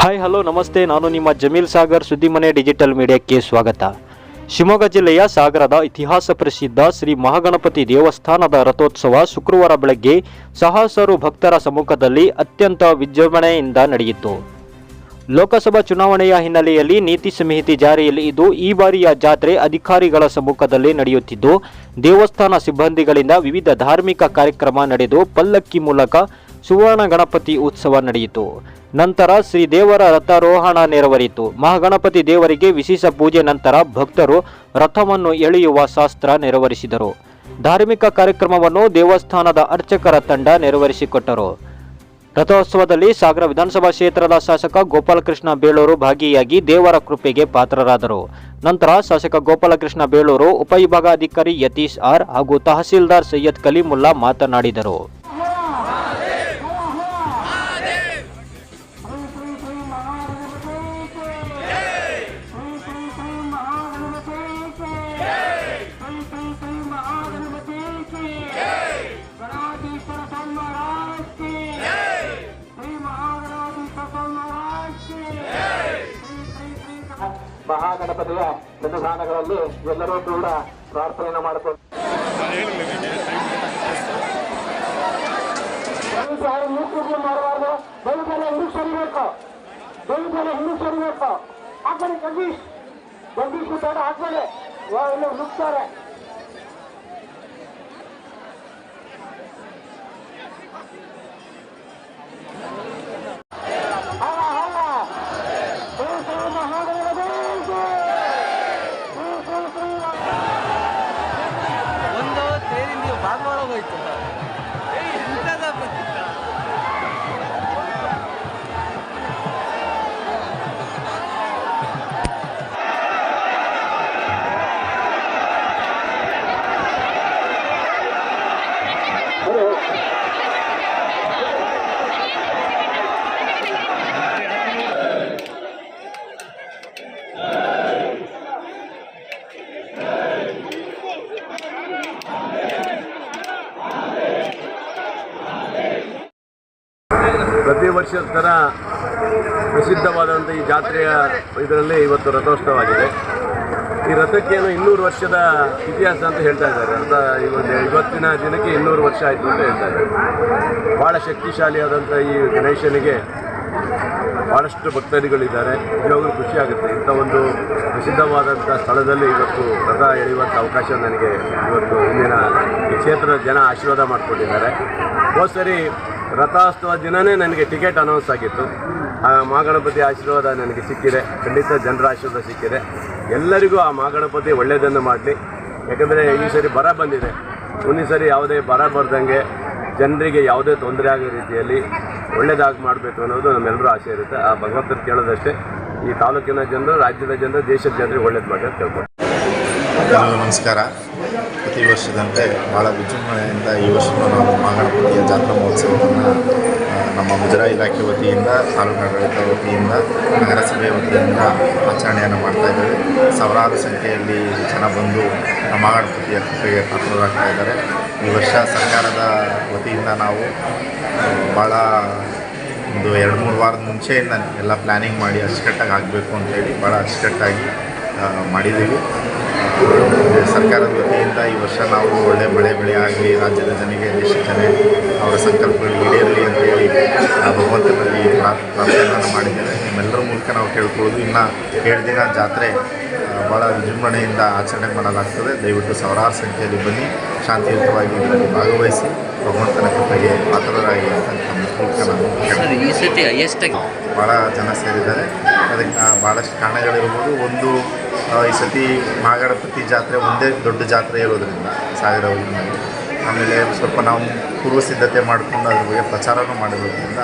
Hi hello ನಮಸ್ತೆ. ನಾನು ನಿಮ್ಮ ಜಮೀಲ್ ಸಾಗರ್ ಸುದ್ದಿಮನೆ ಡಿಜಿಟಲ್ ಮೀಡಿಯಾಕ್ಕೆ ಸ್ವಾಗತ. ಶಿವಮೊಗ್ಗ ಜಿಲ್ಲೆಯ ಸಾಗರದ ಇತಿಹಾಸ ಪ್ರಸಿದ್ಧ ಶ್ರೀ ಮಹಾಗಣಪತಿ ದೇವಸ್ಥಾನದ ರಥೋತ್ಸವ ಶುಕ್ರವಾರ ಬೆಳಗ್ಗೆ ಸಹಸ್ರಾರು ಭಕ್ತರ ಸಮ್ಮುಖದಲ್ಲಿ ಅತ್ಯಂತ ವಿಜೃಂಭಣೆಯಿಂದ ನಡೆಯಿತು. ಲೋಕಸಭಾ ಚುನಾವಣೆಯ ಹಿನ್ನೆಲೆಯಲ್ಲಿ ನೀತಿ ಸಂಹಿತೆ ಜಾರಿಯಲ್ಲಿ ಇದು ಈ ಬಾರಿಯ ಜಾತ್ರೆ ಅಧಿಕಾರಿಗಳ ಸಮ್ಮುಖದಲ್ಲಿ ನಡೆಯುತ್ತಿದ್ದು, ದೇವಸ್ಥಾನ ಸಿಬ್ಬಂದಿಗಳಿಂದ ವಿವಿಧ ಧಾರ್ಮಿಕ ಕಾರ್ಯಕ್ರಮ ನಡೆದು ಪಲ್ಲಕ್ಕಿ ಮೂಲಕ ಸುವರ್ಣ ಗಣಪತಿ ಉತ್ಸವ ನಡೆಯಿತು. ನಂತರ ಶ್ರೀ ದೇವರ ರಥಾರೋಹಣ ನೆರವೇರಿತು. ಮಹಾಗಣಪತಿ ದೇವರಿಗೆ ವಿಶೇಷ ಪೂಜೆ ನಂತರ ಭಕ್ತರು ರಥವನ್ನು ಎಳೆಯುವ ಶಾಸ್ತ್ರ ನೆರವೇರಿಸಿದರು. ಧಾರ್ಮಿಕ ಕಾರ್ಯಕ್ರಮವನ್ನು ದೇವಸ್ಥಾನದ ಅರ್ಚಕರ ತಂಡ ನೆರವೇರಿಸಿಕೊಟ್ಟರು. ರಥೋತ್ಸವದಲ್ಲಿ ಸಾಗರ ವಿಧಾನಸಭಾ ಕ್ಷೇತ್ರದ ಶಾಸಕ ಗೋಪಾಲಕೃಷ್ಣ ಬೇಳೂರು ಭಾಗಿಯಾಗಿ ದೇವರ ಕೃಪೆಗೆ ಪಾತ್ರರಾದರು. ನಂತರ ಶಾಸಕ ಗೋಪಾಲಕೃಷ್ಣ ಬೇಳೂರು ಉಪವಿಭಾಗಾಧಿಕಾರಿ ಯತೀಶ್ ಆರ್ ಹಾಗೂ ತಹಸೀಲ್ದಾರ್ ಸೈಯದ್ ಕಲೀಮುಲ್ಲಾ ಮಾತನಾಡಿದರು. ಮಹಾಗಣಪತಿಯ ಸನ್ನಿಧಾನಗಳಲ್ಲಿ ಎಲ್ಲರೂ ಕೂಡ ಪ್ರಾರ್ಥನೆಯನ್ನು ಮಾಡಿಕೊಂಡು ಯಾರು ಮೂಕುಗಳು ಮಾಡಬಾರ್ದು ದಯವಿಟ್ಟೆಲ್ಲ ಹಿಂದೂ ಸರಿಬೇಕು. ದಯವಿಟ್ಟೆಲ್ಲ ಹಿಂದೂ ಸರಿಬೇಕು. ಹಾಕೊಳ್ಳಿ ಜಗದೀಶ್. ಜಗದೀಶ್ ಬೇಡ ಎಲ್ಲ ನುಗ್ತಾರೆ ಪ್ರತಿ ವರ್ಷದ ಥರ ಪ್ರಸಿದ್ಧವಾದಂಥ ಈ ಜಾತ್ರೆಯ ಇದರಲ್ಲಿ ಇವತ್ತು ರಥೋತ್ಸವ ಆಗಿದೆ ಈ ರಥಕ್ಕೇನು ಇನ್ನೂರು ವರ್ಷದ ಇತಿಹಾಸ ಅಂತ ಹೇಳ್ತಾ ಇದ್ದಾರೆ. ಅಂತ ಇವತ್ತು ಇವತ್ತಿನ ದಿನಕ್ಕೆ ಇನ್ನೂರು ವರ್ಷ ಆಯಿತು ಅಂತ ಹೇಳ್ತಾ ಇದ್ದಾರೆ. ಭಾಳ ಶಕ್ತಿಶಾಲಿಯಾದಂಥ ಈ ಗಣೇಶನಿಗೆ ಭಾಳಷ್ಟು ಭಕ್ತಾದಿಗಳಿದ್ದಾರೆ ನಿಜವಾಗ್ಲೂ ಖುಷಿಯಾಗುತ್ತೆ ಇಂಥ ಒಂದು ಪ್ರಸಿದ್ಧವಾದಂಥ ಸ್ಥಳದಲ್ಲಿ ಇವತ್ತು ರಥ ಎಳೆಯುವಂಥ ಅವಕಾಶ ನನಗೆ ಇವತ್ತು ಇಂದಿನ ಈ ಕ್ಷೇತ್ರದ ಜನ ಆಶೀರ್ವಾದ ಮಾಡಿಕೊಂಡಿದ್ದಾರೆ. ಹೋದ ಸರಿ ರಥೋತ್ಸವ ದಿನವೇ ನನಗೆ ಟಿಕೆಟ್ ಅನೌನ್ಸ್ ಆಗಿತ್ತು. ಆ ಮಹಾಗಣಪತಿ ಆಶೀರ್ವಾದ ನನಗೆ ಸಿಕ್ಕಿದೆ. ಖಂಡಿತ ಜನರ ಆಶೀರ್ವಾದ ಸಿಕ್ಕಿದೆ. ಎಲ್ಲರಿಗೂ ಆ ಮಹಾಗಣಪತಿ ಒಳ್ಳೆಯದನ್ನು ಮಾಡಲಿ. ಯಾಕಂದರೆ ಈ ಸರಿ ಬರ ಬಂದಿದೆ. ಮುಂದಿನ ಸರಿ ಯಾವುದೇ ಬರ ಬರ್ದಂಗೆ ಜನರಿಗೆ ಯಾವುದೇ ತೊಂದರೆ ಆಗೋ ರೀತಿಯಲ್ಲಿ ಒಳ್ಳೇದಾಗಿ ಮಾಡಬೇಕು ಅನ್ನೋದು ನಮ್ಮೆಲ್ಲರೂ ಆಸೆ ಇರುತ್ತೆ. ಆ ಭಗವಂತನ ಕೇಳೋದಷ್ಟೇ. ಈ ತಾಲೂಕಿನ ಜನರು, ರಾಜ್ಯದ ಜನರು, ದೇಶದ ಜನರಿಗೆ ಒಳ್ಳೇದು ಅಂತ ಕೇಳ್ಬೋದು ಎಲ್ಲರಿಗೂ ನಮಸ್ಕಾರ. ಪ್ರತಿ ವರ್ಷದಂತೆ ಭಾಳ ವಿಜೃಂಭಣೆಯಿಂದ ಈ ವರ್ಷವೂ ನಾವು ಮಹಾಗಣಪತಿಯ ಜಾತ್ರಾ ಮಹೋತ್ಸವವನ್ನು ನಮ್ಮ ಮುಜರಾಯಿ ಇಲಾಖೆ ವತಿಯಿಂದ ತಾಲೂಕಾಡಳಿತ ವತಿಯಿಂದ, ನಗರಸಭೆ ವತಿಯಿಂದ ಆಚರಣೆಯನ್ನು ಮಾಡ್ತಾ ಇದ್ದೇವೆ. ಸಾವಿರಾರು ಸಂಖ್ಯೆಯಲ್ಲಿ ಜನ ಬಂದು ಮಹಾಗಣಪತಿಯ ಕೃಪೆಗೆ ಪಾತ್ರರಾಗ್ತಾ ಇದ್ದಾರೆ. ಈ ವರ್ಷ ಸರ್ಕಾರದ ವತಿಯಿಂದ ನಾವು ಭಾಳ ಒಂದು ಎರಡು ಮೂರು ವಾರದ ಮುಂಚೆಯಿಂದ ಎಲ್ಲ ಪ್ಲ್ಯಾನಿಂಗ್ ಮಾಡಿ ಅಚ್ಚುಕಟ್ಟಾಗಿ ಆಗಬೇಕು ಅಂತೇಳಿ ಭಾಳ ಅಚ್ಚುಕಟ್ಟಾಗಿ ಮಾಡಿದ್ದೀವಿ. ಸರ್ಕಾರದ ವತಿಯಿಂದ ಈ ವರ್ಷ ನಾವು ಒಳ್ಳೆ ಮಳೆ, ಬೆಳೆ ಆಗಲಿ, ರಾಜ್ಯದ ಜನರಿಗೆ ದೇಶದ ಜನ ಅವರ ಸಂಕಲ್ಪಗಳು ಈಡೇರಲಿ ಅಂತೇಳಿ ಭಗವಂತನಲ್ಲಿ ಪ್ರಾ- ಪ್ರಾರ್ಥನೆಯನ್ನು ಮಾಡಿದ್ದೇವೆ. ನಿಮ್ಮೆಲ್ಲರ ಮೂಲಕ ನಾವು ಕೇಳ್ಕೊಳ್ಳೋದು ಇನ್ನು ಏಳು ದಿನ ಜಾತ್ರೆ ಭಾಳ ವಿಜೃಂಭಣೆಯಿಂದ ಆಚರಣೆ ಮಾಡಲಾಗ್ತದೆ. ದಯವಿಟ್ಟು ಸಾವಿರಾರು ಸಂಖ್ಯೆಯಲ್ಲಿ ಬನ್ನಿ, ಶಾಂತಿಯುತವಾಗಿ ಇದರಲ್ಲಿ ಭಾಗವಹಿಸಿ, ಭಗವಂತನ ಕೃಪೆಗೆ ಪಾತ್ರರಾಗಿ ಅಂತ ಕೇಳ್ಕೊಳ್ತೀನಿ. ಸರ್ ಈ ಹೈಯೆಸ್ಟ್ ಆಗಿ ಭಾಳ ಜನ ಸೇರಿದ್ದಾರೆ ಅದಕ್ಕೆ ಭಾಳಷ್ಟು ಕಾರಣಗಳಿರ್ಬೋದು ಒಂದು ಈ ಸತಿ ಮಹಾಗಣಪತಿ ಜಾತ್ರೆ ಒಂದೇ ದೊಡ್ಡ ಜಾತ್ರೆ ಇರೋದರಿಂದ ಸಾವಿರ ಊರಿನಲ್ಲಿ ಆಮೇಲೆ ಸ್ವಲ್ಪ ನಾವು ಪೂರ್ವ ಸಿದ್ಧತೆ ಮಾಡಿಕೊಂಡು ಅದ್ರ ಬಗ್ಗೆ ಪ್ರಚಾರನೂ ಮಾಡಿರೋದ್ರಿಂದ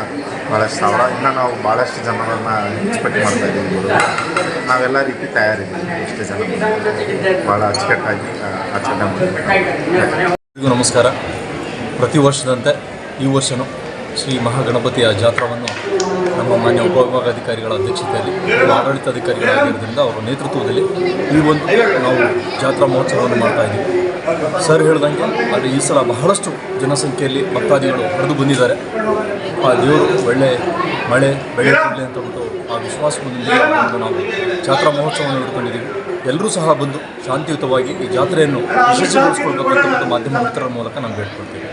ಭಾಳಷ್ಟು ಸಾವಿರ ಇನ್ನು ನಾವು ಭಾಳಷ್ಟು ಜನರನ್ನು ಎಕ್ಸ್ಪೆಕ್ಟ್ ಮಾಡ್ತಾ ಇದ್ದೀವಿ. ನಾವೆಲ್ಲ ರೀತಿ ತಯಾರಿದ್ದೀವಿ ಎಷ್ಟು ಜನ. ಭಾಳ ಅಚ್ಚುಕಟ್ಟಾಗಿ ಆಚರಣೆ ಮಾಡ್ತೀವಿ ಎಲ್ರಿಗೂ ನಮಸ್ಕಾರ ಪ್ರತಿ ವರ್ಷದಂತೆ ಈ ವರ್ಷವೂ ಶ್ರೀ ಮಹಾಗಣಪತಿಯ ಜಾತ್ರವನ್ನು ನಮ್ಮ ಮಾನ್ಯ ಉಪವಿಭಾಗಾಧಿಕಾರಿಗಳ ಅಧ್ಯಕ್ಷತೆಯಲ್ಲಿ ಆಡಳಿತಾಧಿಕಾರಿಗಳಾಗಿರೋದ್ರಿಂದ ಅವರ ನೇತೃತ್ವದಲ್ಲಿ ಈ ಒಂದು ನಾವು ಜಾತ್ರಾ ಮಹೋತ್ಸವವನ್ನು ಮಾಡ್ತಾ ಇದ್ದೀವಿ. ಸರ್ ಹೇಳ್ದಂಗೆ ಆದರೆ ಈ ಸಲ ಬಹಳಷ್ಟು ಜನಸಂಖ್ಯೆಯಲ್ಲಿ ಭಕ್ತಾದಿಗಳು ಹರಿದು ಬಂದಿದ್ದಾರೆ. ಆ ದೇವರು ಒಳ್ಳೆ ಮಳೆ, ಬೆಳೆ ಕೊಡಲಿ ಅಂತ ಬಿಟ್ಟು ಆ ವಿಶ್ವಾಸದೊಂದಿಗೆ ನಾವು ಜಾತ್ರಾ ಮಹೋತ್ಸವವನ್ನು ಇಟ್ಕೊಂಡಿದ್ದೀವಿ ಎಲ್ಲರೂ ಸಹ ಬಂದು ಶಾಂತಿಯುತವಾಗಿ ಈ ಜಾತ್ರೆಯನ್ನು ಯಶಸ್ವಿಗೊಳಿಸ್ಕೊಳ್ಬೇಕು ಅಂತ ಮಾಧ್ಯಮ ಮಿತ್ರರ ಮೂಲಕ ನಾನು ಬೇಡ್ಕೊಳ್ತೀನಿ